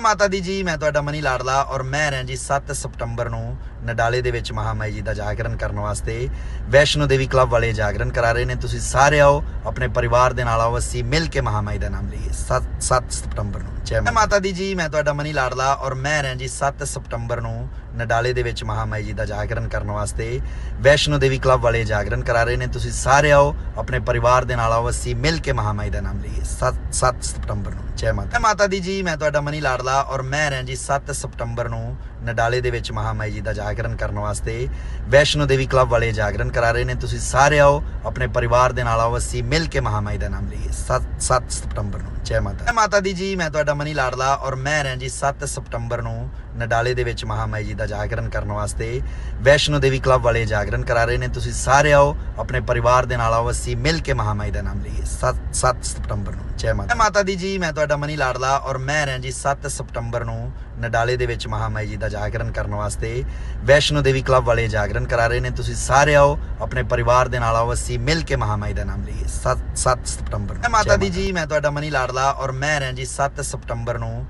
ਮਾਤਾ ਦੀ ਜੀ, ਮੈਂ ਤੁਹਾਡਾ ਮਨੀ ਲਾਡਲਾ ਔਰ ਮੈਂ ਰਹਿ ਜੀ 7 ਸਤੰਬਰ ਨੂੰ ਨਡਾਲੇ ਦੇ ਵਿੱਚ ਮਹਾਮਾਈ ਜੀ ਦਾ ਜਾਗਰਣ ਕਰਨ ਵਾਸਤੇ ਵੈਸ਼ਨੋ ਦੇਵੀ ਕਲੱਬ ਵਾਲੇ ਜਾਗਰਣ ਕਰਾ ਰਹੇ ਨੇ। ਤੁਸੀਂ ਸਾਰੇ ਆਓ, ਆਪਣੇ ਪਰਿਵਾਰ ਦੇ ਨਾਲ ਆਓ, ਅਸੀਂ ਮਿਲ ਕੇ ਮਹਾਮਾਈ ਦਾ ਨਾਮ ਲਈਏ। 7 ਸਤੰਬਰ ਨੂੰ। ਜੈ ਮਾਤਾ ਦੀ ਜੀ, ਮੈਂ ਤੁਹਾਡਾ ਮਨੀ ਲਾਡਲਾ ਔਰ ਮੈਂ ਰਹਿ ਜੀ 7 ਸਤੰਬਰ ਨੂੰ ਨਡਾਲੇ ਦੇ ਵਿੱਚ ਮਹਾਮਾਈ ਜੀ ਦਾ ਜਾਗਰਣ ਕਰਨ ਵਾਸਤੇ ਵੈਸ਼ਨੋ ਦੇਵੀ ਕਲੱਬ ਵਾਲੇ ਜਾਗਰਣ ਕਰਾ ਰਹੇ ਨੇ। ਤੁਸੀਂ ਸਾਰੇ ਆਓ, ਆਪਣੇ ਪਰਿਵਾਰ ਦੇ ਨਾਲ ਆਓ, ਅਸੀਂ ਮਿਲ ਕੇ ਮਹਾਮਾਈ ਦਾ ਨਾਮ ਲਈਏ। 7 ਸਤੰਬਰ ਨੂੰ। ਜੈ ਮਾਤਾ ਜੈ ਮਾਤਾ ਦੀ ਜੀ, ਮੈਂ ਤੁਹਾਡਾ ਮਨੀ ਲਾਡਲਾ ਔਰ ਮੈਂ ਰਹਿ ਜੀ 7 ਸਤੰਬਰ ਨੂੰ ਨਡਾਲੇ ਦੇ ਵਿੱਚ ਮਹਾਮਾਈ ਜੀ ਦਾ ਜਾਗਰਣ ਕਰਨ ਵਾਸਤੇ ਵੈਸ਼ਨੋ ਦੇਵੀ ਕਲੱਬ ਵਾਲੇ ਜਾਗਰਣ ਕਰਾ ਰਹੇ ਨੇ। ਤੁਸੀਂ ਸਾਰੇ ਆਓ, ਆਪਣੇ ਪਰਿਵਾਰ ਦੇ ਨਾਲ ਆਓ, ਅਸੀਂ ਮਿਲ ਕੇ ਮਹਾਮਾਈ ਦਾ ਨਾਮ ਲਈਏ। 7 ਸਤੰਬਰ ਨੂੰ। ਜੈ ਮਾਤਾ ਜੈ ਮਾਤਾ ਦੀ ਜੀ ਮੈਂ ਤੁਹਾਡਾ ਮਨੀ ਲਾਡਲਾ ਔਰ ਮੈਂ ਰਹਿ ਜੀ 7 ਸਤੰਬਰ ਨੂੰ ਨਡਾਲੇ ਦੇ ਵਿੱਚ ਮਹਾਮਾਈ ਜੀ ਦਾ ਜਾਗਰਣ ਕਰਨ ਵਾਸਤੇ ਵੈਸ਼ਨੋ ਦੇਵੀ ਕਲੱਬ ਵਾਲੇ ਜਾਗਰਣ ਕਰਾ ਰਹੇ ਨੇ। ਤੁਸੀਂ ਸਾਰੇ ਆਓ ਆਪਣੇ ਪਰਿਵਾਰ ਦੇ ਨਾਲ ਆਓ ਅਸੀਂ ਮਿਲ ਕੇ ਮਹਾਮਾਈ ਦਾ ਨਾਮ ਲਈਏ। 7 ਸਤੰਬਰ ਨੂੰ ਜੈ ਮਾਤਾ ਜੈ ਮਾਤਾ ਦੀ ਜੀ ਮੈਂ ਤੁਹਾਡਾ ਮਨੀ ਲਾਡਲਾ ਔਰ ਮੈਂ ਰਹਿ ਜੀ 7 ਸਤੰਬਰ ਨੂੰ ਨਡਾਲੇ ਦੇ ਵਿੱਚ ਮਹਾਮਾਈ ਜੀ ਦਾ ਜਾਗਰਣ ਕਰਨ ਵਾਸਤੇ ਵੈਸ਼ਨੋ ਦੇਵੀ ਕਲੱਬ ਵਾਲੇ ਜਾਗਰਣ ਕਰਾ ਰਹੇ ਨੇ। ਤੁਸੀਂ ਸਾਰੇ ਆਓ ਆਪਣੇ ਪਰਿਵਾਰ ਦੇ ਨਾਲ ਆਓ ਅਸੀਂ ਮਿਲ ਕੇ ਮਹਾਮਾਈ ਦਾ ਨਾਮ ਲਈਏ। 7 ਸਤੰਬਰ ਨੂੰ ਜੈ ਮਾਤਾ ਦੀ ਜੀ ਮੈਂ ਤੁਹਾਡਾ ਮਨੀ ਲਾਡਲਾ ਔਰ ਮੈਂ ਰਹਿ ਜੀ 7 ਸਤੰਬਰ ਨੂੰ।